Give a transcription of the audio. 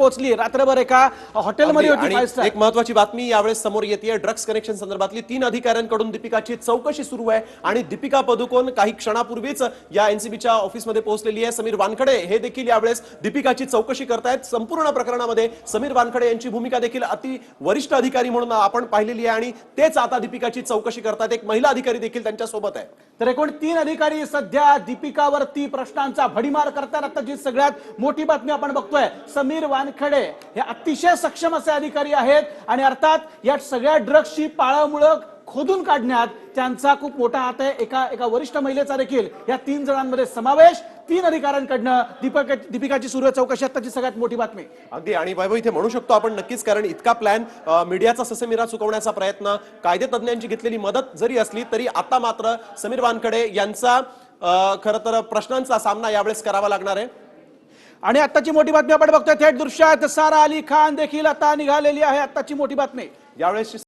पोहोचली. रात्रभर एका हॉटेलमध्ये. होती एक महत्वाची बातमी यावेळेस समोर येते ड्रग्ज कनेक्शन संदर्भातली तीन अधिकाऱ्यांकडून दीपिकाची चौकशी सुरू आहे. आणि दीपिका पदुकोण काही क्षणापूर्वीच या एनसीबीच्या ऑफिसमध्ये पोहोचलेली आहे. समीर वानखडे हे देखील यावेळेस दीपिकाची चौकशी करतायत. संपूर्ण प्रकरणामध्ये समीर वानखडे यांची भूमिका देखील अति वरिष्ठ अधिकारी म्हणून आपण पाहिलेली आहे. आणि तेच आता दीपिकाची चौकशी करतात एक महिला अधिकारी देखील त्यांच्यासोबत आहे. तर एकूण तीन अधिकारी सध्या दीपिकावरती प्रश्नांचा भडीमार करतात आता जी सगळ्यात मोठी बातमी आपण बघतोय. समीर वानखडे हे अतिशय सक्षम असे अधिकारी आहेत आणि अर्थात या सगळ्या ड्रग्सची पाळमुळं खोदून काढण्यात त्यांचा खूप मोठा हात आहे. एका एका वरिष्ठ महिलेचा देखील या तीन जणांमध्ये समावेश. तीन अधिकाऱ्यांकडनं दीपक दीपिकाची सुरू चौकशी आताची सगळ्यात मोठी बातमी. अगदी. आणि वैभव इथे म्हणू शकतो आपण नक्कीच कारण इतका प्लॅन मीडियाचा ससेमिरा चुकवण्याचा प्रयत्न कायदे तज्ज्ञांची घेतलेली मदत जरी असली तरी आता मात्र समीर वानखडे यांचा खरं तर प्रश्नांचा सामना यावेळेस करावा लागणार आहे. आणि आताची मोठी बातमी आपण बघतोय थेट दृश्यात सारा अली खान देखील आता निघालेली आहे आताची मोठी बातमी. यावेळेस